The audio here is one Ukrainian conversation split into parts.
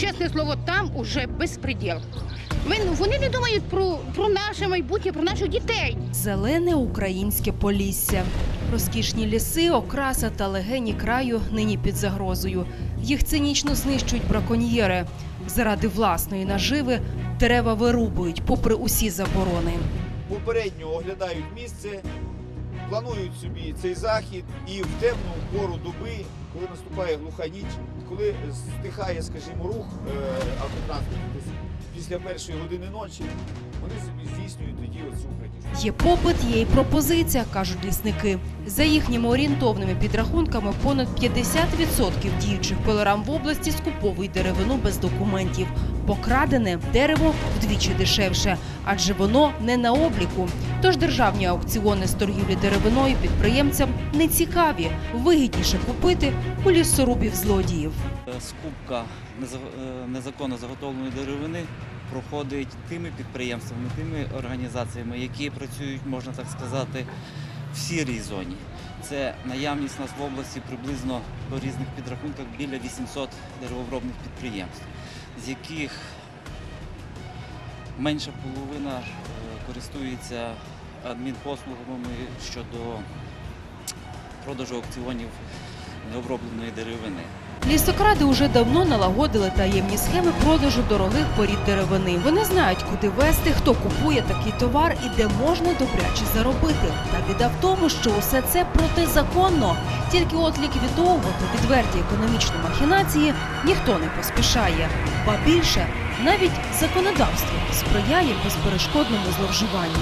чесне слово, там уже безпреділ. Ну, Вони не думають про, про наше майбутнє, про наших дітей. Зелене українське полісся. Розкішні ліси, окраса та легені краю нині під загрозою. Їх цинічно знищують браконьєри. Заради власної наживи дерева вирубують, попри усі заборони. попередньо оглядають місце, планують собі цей захід і в темну пору доби, коли наступає глуха ніч, коли стихає, скажімо, рух е, автотранспорту після першої години ночі, вони собі здійснюють тоді оцю крадіжку. Є попит, є і пропозиція, кажуть лісники. За їхніми орієнтовними підрахунками, понад 50% діючих пилорам в області скуповують деревину без документів. Покрадене дерево вдвічі дешевше, адже воно не на обліку. Тож державні аукціони з торгівлі деревиною підприємцям не цікаві. Вигідніше купити у лісорубів злодіїв. Е, Скупка е, незаконно заготовленої деревини проходить тими підприємствами, тими організаціями, які працюють, можна так сказати, в сірій зоні. Це наявність нас в області приблизно по різних підрахунках біля 800 деревообробних підприємств, з яких менша половина е, користується адмінпослугами щодо продажу аукціонів необробленої деревини. Лісокради уже давно налагодили таємні схеми продажу дорогих порід деревини. Вони знають, куди вести, хто купує такий товар і де можна добряче заробити. Та біда в тому, що усе це протизаконно. Тільки от ліквідовувати відверті економічні махінації ніхто не поспішає. Ба більше навіть законодавство сприяє безперешкодному зловживанню.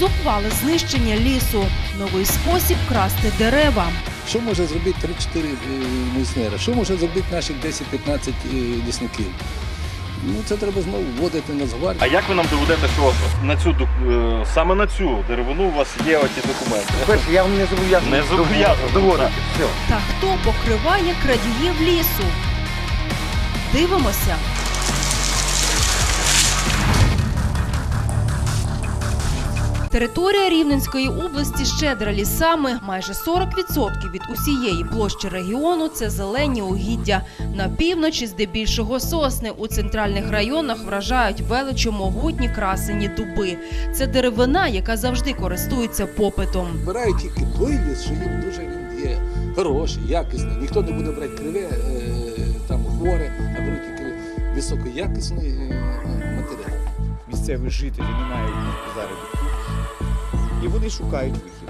Зухвале знищення лісу, новий спосіб красти дерева. Що може зробити 3-4 е, ліснера? Що може зробити наших 10-15 е, лісників? Ну це треба знову вводити Нацгвардію. А як ви нам доведете, що на цю е, саме на цю деревину у вас є оті документи? Перше, я вам не зобов'язаний. Не зобов'язаний. доводити. Все. Та хто покриває крадіїв лісу? Дивимося. Територія Рівненської області щедра лісами. Майже 40% від усієї площі регіону це зелені угіддя. На півночі здебільшого сосни. У центральних районах вражають величу могутні красені дуби. Це деревина, яка завжди користується попитом. Вибирають тільки той ліс, що їм дуже він є хороший, якісний. Ніхто не буде брати криве, е, там хворе, а беруть тільки високоякісний е, матеріал. Місцеві жителі не мають заробітку, і вони шукають вихід.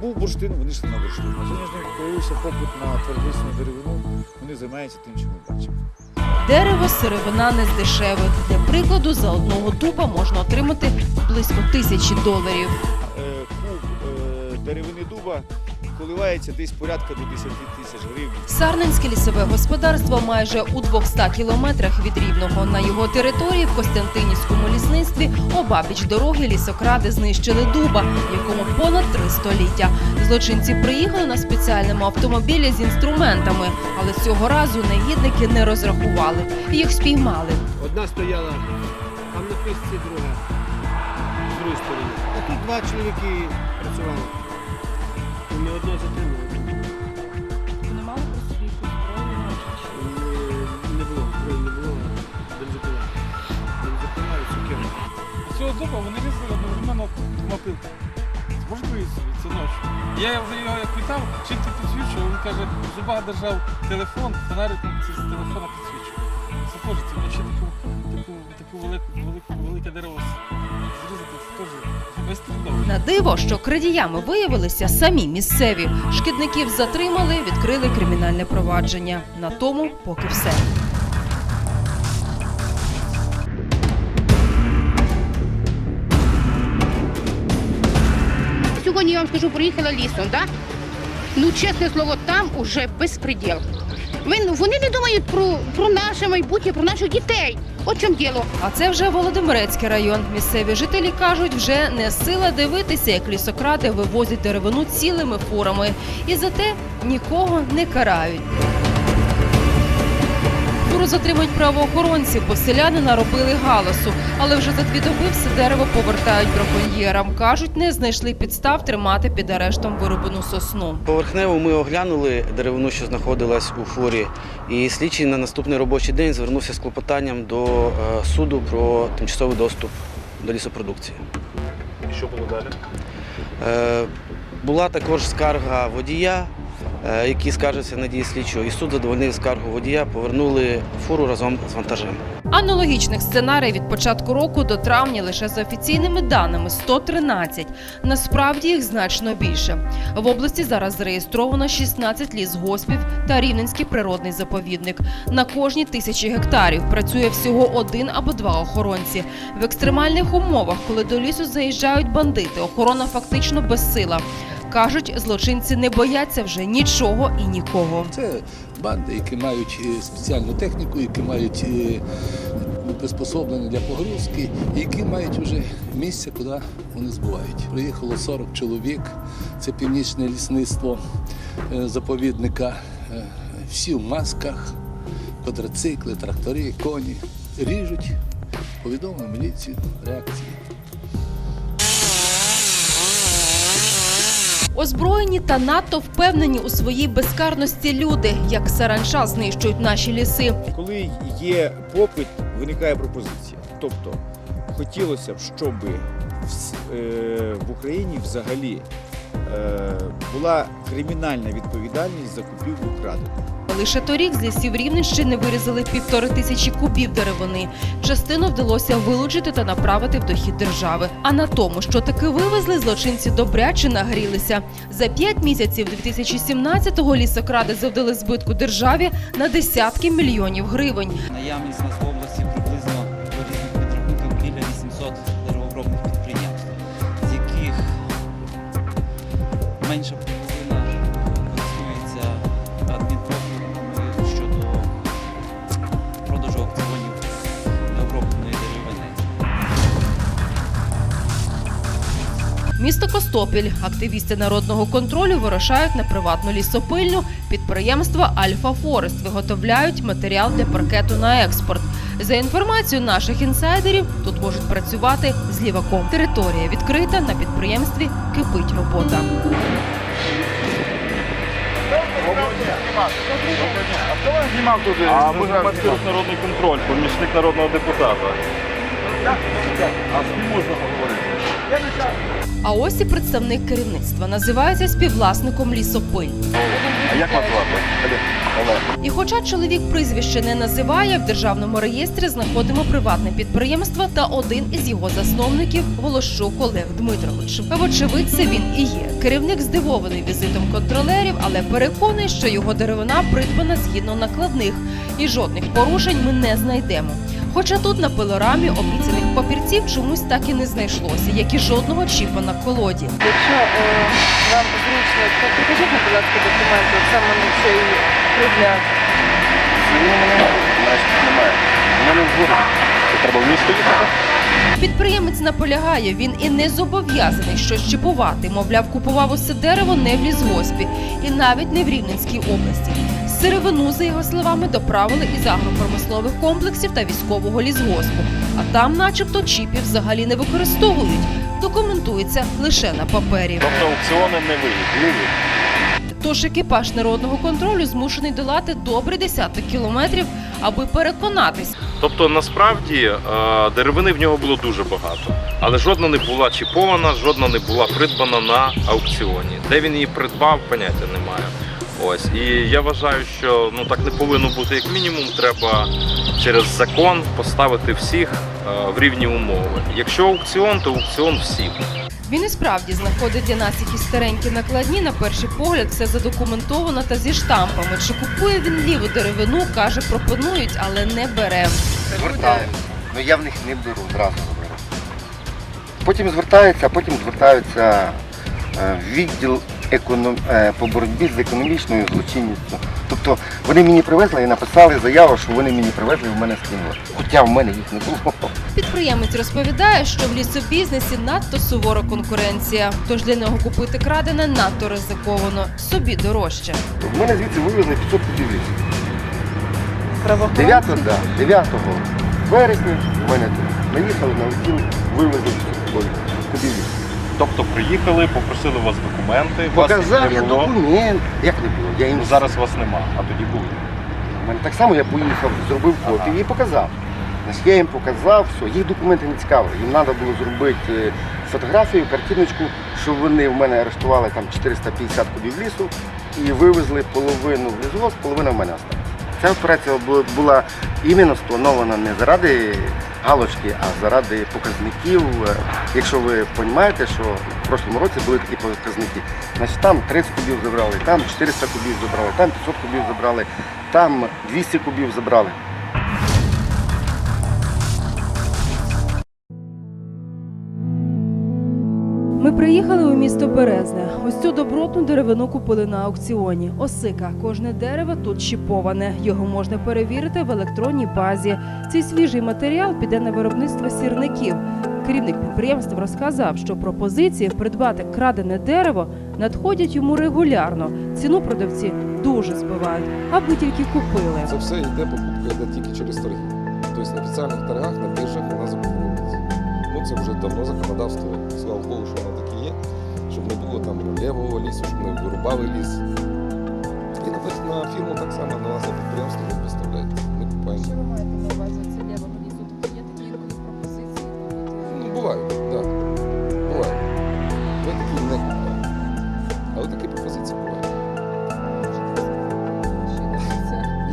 Був бурштин, вони йшли на бурштин. На ж них появився попит на твердисну деревину, вони займаються тим, що ми бачимо. Дерево сировина не з дешевих. Для прикладу, за одного дуба можна отримати близько тисячі доларів. Е, Куб е, деревини дуба коливається десь порядка до 10 тисяч гривень. Сарненське лісове господарство майже у 200 кілометрах від Рівного. На його території в Костянтинівському лісництві обабіч дороги лісокради знищили дуба, якому понад три століття. Злочинці приїхали на спеціальному автомобілі з інструментами, але цього разу негідники не розрахували. Їх спіймали. Одна стояла там на писці, друга з другої сторони. А тут два чоловіки працювали. І ми одного затримали. Не мали про собі Не, не було, зброї не було, бензопила. Бензопила і сукерка. Цього дуба вони різали одновременно мопилки. Можеш уявити собі, це ночі. Я вже його як питав, чим ти підсвічував, він каже, в зубах держав телефон, фонариком з телефона підсвічував. Це теж це вночі таку, таку, таку велику, велику, велике дерево зрізати, це теж. На диво, що крадіями виявилися самі місцеві. Шкідників затримали, відкрили кримінальне провадження. На тому поки все. Сьогодні я вам скажу, проїхала лісом, да? Ну, чесне слово, там уже безпреділ. Вони не думають про, про наше майбутнє, про наших дітей. От чому діло. А це вже Володимирецький район. Місцеві жителі кажуть, вже не сила дивитися, як лісокради вивозять деревину цілими фурами. І за те нікого не карають. Фуру затримують правоохоронці, бо селяни наробили галасу. Але вже за дві доби все дерево повертають браконьєрам. Кажуть, не знайшли підстав тримати під арештом вирубану сосну. Поверхнево ми оглянули деревину, що знаходилась у фурі, і слідчий на наступний робочий день звернувся з клопотанням до е, суду про тимчасовий доступ до лісопродукції. І що було далі? Е, Була також скарга водія, який скаржився на дії слідчого, і суд задовольнив скаргу водія, повернули фуру разом з вантажем. Аналогічних сценарій від початку року до травня лише за офіційними даними 113. Насправді їх значно більше. В області зараз зареєстровано 16 лісгоспів та Рівненський природний заповідник. На кожні тисячі гектарів працює всього один або два охоронці. В екстремальних умовах, коли до лісу заїжджають бандити, охорона фактично безсила. Кажуть, злочинці не бояться вже нічого і нікого. Це банди, які мають е, спеціальну техніку, які мають е, приспособлення для погрузки, які мають вже місце, куди вони збувають. Приїхало 40 чоловік, це північне лісництво е, заповідника. Всі в масках, квадроцикли, трактори, коні. Ріжуть, повідомили міліцію, реакції. Озброєні та надто впевнені у своїй безкарності люди, як саранча знищують наші ліси. Коли є попит, виникає пропозиція. Тобто хотілося б, щоб в, е, Україні взагалі е, була кримінальна відповідальність за купівлю краденого. Лише торік з лісів Рівненщини вирізали півтори тисячі кубів деревини. Частину вдалося вилучити та направити в дохід держави. А на тому, що таки вивезли, злочинці добряче нагрілися. За п'ять місяців 2017-го лісокради завдали збитку державі на десятки мільйонів гривень. Наявність у Костопіль. Активісти народного контролю вирушають на приватну лісопильню підприємства Альфа Форест. Виготовляють матеріал для паркету на експорт. За інформацією наших інсайдерів, тут можуть працювати з ліваком. Територія відкрита на підприємстві кипить робота. А ми громадський народний контроль, помічник народного депутата. А з ким можна поговорити? А ось і представник керівництва називається співвласником лісопиль. А як вас звати? Олег. І хоча чоловік прізвище не називає, в державному реєстрі знаходимо приватне підприємство та один із його засновників Волощук Олег Дмитрович. Вочевидь, це він і є. Керівник здивований візитом контролерів, але переконаний, що його деревина придбана згідно накладних, і жодних порушень ми не знайдемо. Хоча тут на пилорамі обіцяних папірців чомусь так і не знайшлося, як і жодного чіпа на колоді. Якщо е, вам зручно, то покажіть, будь ласка, документи саме на цей предмет. немає. У мене в городі. Треба в місто їхати? Підприємець наполягає, він і не зобов'язаний щось чіпувати. Мовляв, купував усе дерево не в лісгоспі і навіть не в Рівненській області. Сировину, за його словами, доправили із агропромислових комплексів та військового лісгоспу. А там, начебто, чіпів взагалі не використовують. Документується лише на папері. Тобто аукціони не вигідні. Тож екіпаж народного контролю змушений долати добрий десяток кілометрів, аби переконатись, Тобто насправді е, деревини в нього було дуже багато, але жодна не була чіпована, жодна не була придбана на аукціоні. Де він її придбав, поняття немає. Ось і я вважаю, що ну так не повинно бути. Як мінімум, треба через закон поставити всіх е, в рівні умови. Якщо аукціон, то аукціон всіх. Він і справді знаходить для нас якісь старенькі накладні. На перший погляд все задокументовано та зі штампами. Чи купує він ліву деревину, каже, пропонують, але не бере. Звертаємося. Ну я в них не беру, зразу не беру. Потім звертаються, а потім звертаються е, в відділ економ... е, по боротьбі з економічною злочинністю. Тобто вони мені привезли і написали заяву, що вони мені привезли і в мене скинули. Хоча в мене їх не було. Підприємець розповідає, що в лісобізнесі надто сувора конкуренція. Тож для нього купити крадене надто ризиковано, собі дорожче. В мене звідси вивезли 500 кубів лісу. 9, да, 9 березня в мене тут наїхали на аукціон, вивезли кубів лісу. Тобто приїхали, попросили у вас документи, вас їх Показав не я було. документ. Як не було? Я їм Ну, Зараз вас нема, а тоді були. У мене так само я поїхав, зробив копію і показав. Значить, я їм показав, все, їх документи не цікавили. Їм треба було зробити е, фотографію, картиночку, що вони в мене арештували там 450 кубів лісу і вивезли половину в лісгосп, половина в мене осталась. Ця операція бу- була іменно спланована не заради галочки, а заради показників. Е, Якщо ви розумієте, що в прошлому році були такі показники, значить там 30 кубів забрали, там 400 кубів забрали, там 500 кубів забрали, там 200 кубів забрали. Ми приїхали у місто Березне. Ось цю добротну деревину купили на аукціоні. Осика. Кожне дерево тут щіповане. Його можна перевірити в електронній базі. Цей свіжий матеріал піде на виробництво сірників. Керівник підприємства розказав, що пропозиції придбати крадене дерево надходять йому регулярно. Ціну продавці дуже збивають, аби тільки купили. Це все йде покупка йде тільки через торги. Тобто на офіційних торгах, на біржах вона закуповується. Ну це вже давно законодавство, слава Богу, що не було там левого лісу, щоб не вирубали ліс. І на, на фірму так само на нас підприємство ви представляєте. Ми купаємо. Що ви маєте на увазі це лівого лісу? Тобто є такі пропозиції? Ну, буває, так. Да. Буває. Ми такі не купуємо. Але такі пропозиції бувають.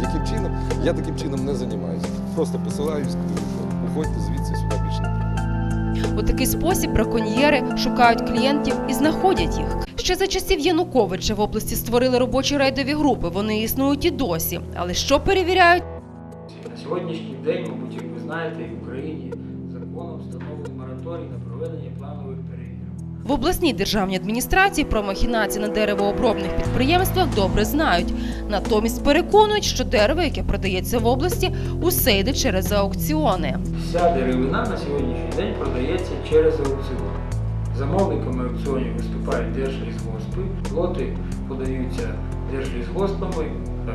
Яким чином? Я таким чином не займаюся. Просто посилаюсь, уходьте звідси У такий спосіб браконьєри шукають клієнтів і знаходять їх. Ще за часів Януковича в області створили робочі рейдові групи. Вони існують і досі. Але що перевіряють? На сьогоднішній день, мабуть, як ви знаєте, в Україні законом встановлений мораторій на. В обласній державній адміністрації про махінації на деревообробних підприємствах добре знають. Натомість переконують, що дерево, яке продається в області, усе йде через аукціони. Вся деревина на сьогоднішній день продається через аукціон. Замовниками аукціонів виступають держлісгоспи, лоти подаються держлісгоспами, е,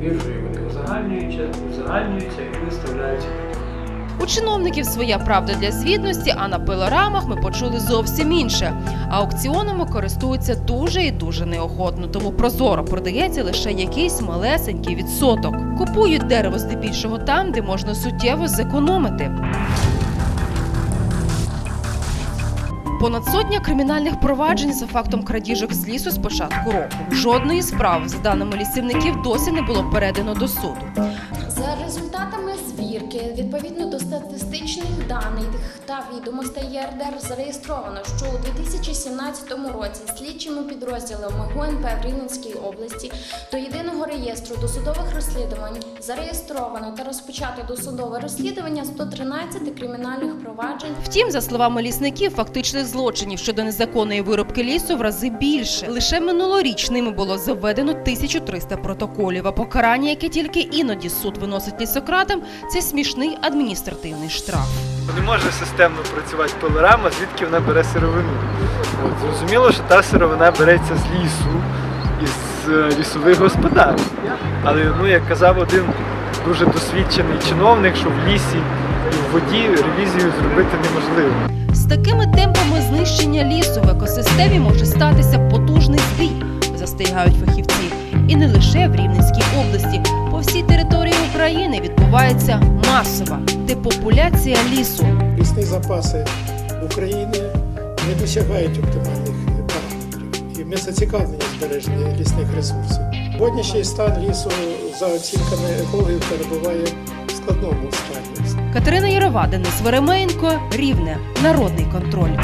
біржею вони узагальнюються, узагальнюються і виставляються. У чиновників своя правда для звітності, а на пилорамах ми почули зовсім інше. Аукціонами користуються дуже і дуже неохотно, тому прозоро продається лише якийсь малесенький відсоток. Купують дерево здебільшого там, де можна суттєво зекономити. Понад сотня кримінальних проваджень за фактом крадіжок з лісу з початку року. Жодної справи, за даними лісівників, досі не було передано до суду. За результатами звірки, відповідно до статистичних даних та відомостей ЄРДР, зареєстровано, що у 2017 році слідчими підрозділами ГУНП в Рівненській області до єдиного реєстру досудових розслідувань зареєстровано та розпочато досудове розслідування 113 кримінальних проваджень Втім, за словами лісників, фактичних злочинів щодо незаконної вирубки лісу в рази більше. Лише минулоріч ними було заведено 1300 протоколів. А покарання, яке тільки іноді суд виносить лісократам, це смішний адміністративний штраф. Не може системно працювати пилорама, звідки вона бере сировину. От, зрозуміло, що та сировина береться з лісу, із е, лісових господарств. Але ну, як казав один дуже досвідчений чиновник, що в лісі і в воді ревізію зробити неможливо. З такими темпами знищення лісу в екосистемі може статися потужний збій, застерігають фахівці. І не лише в Рівненській області. По всій території України відбувається масова депопуляція лісу. Лісні запаси України не досягають оптимальних параметрів. І ми зацікавлені в збереженні лісних ресурсів. Сьогоднішній стан лісу, за оцінками екологів, перебуває в складному стані. Катерина Ярова, Денис Веремеєнко, Рівне, Народний контроль.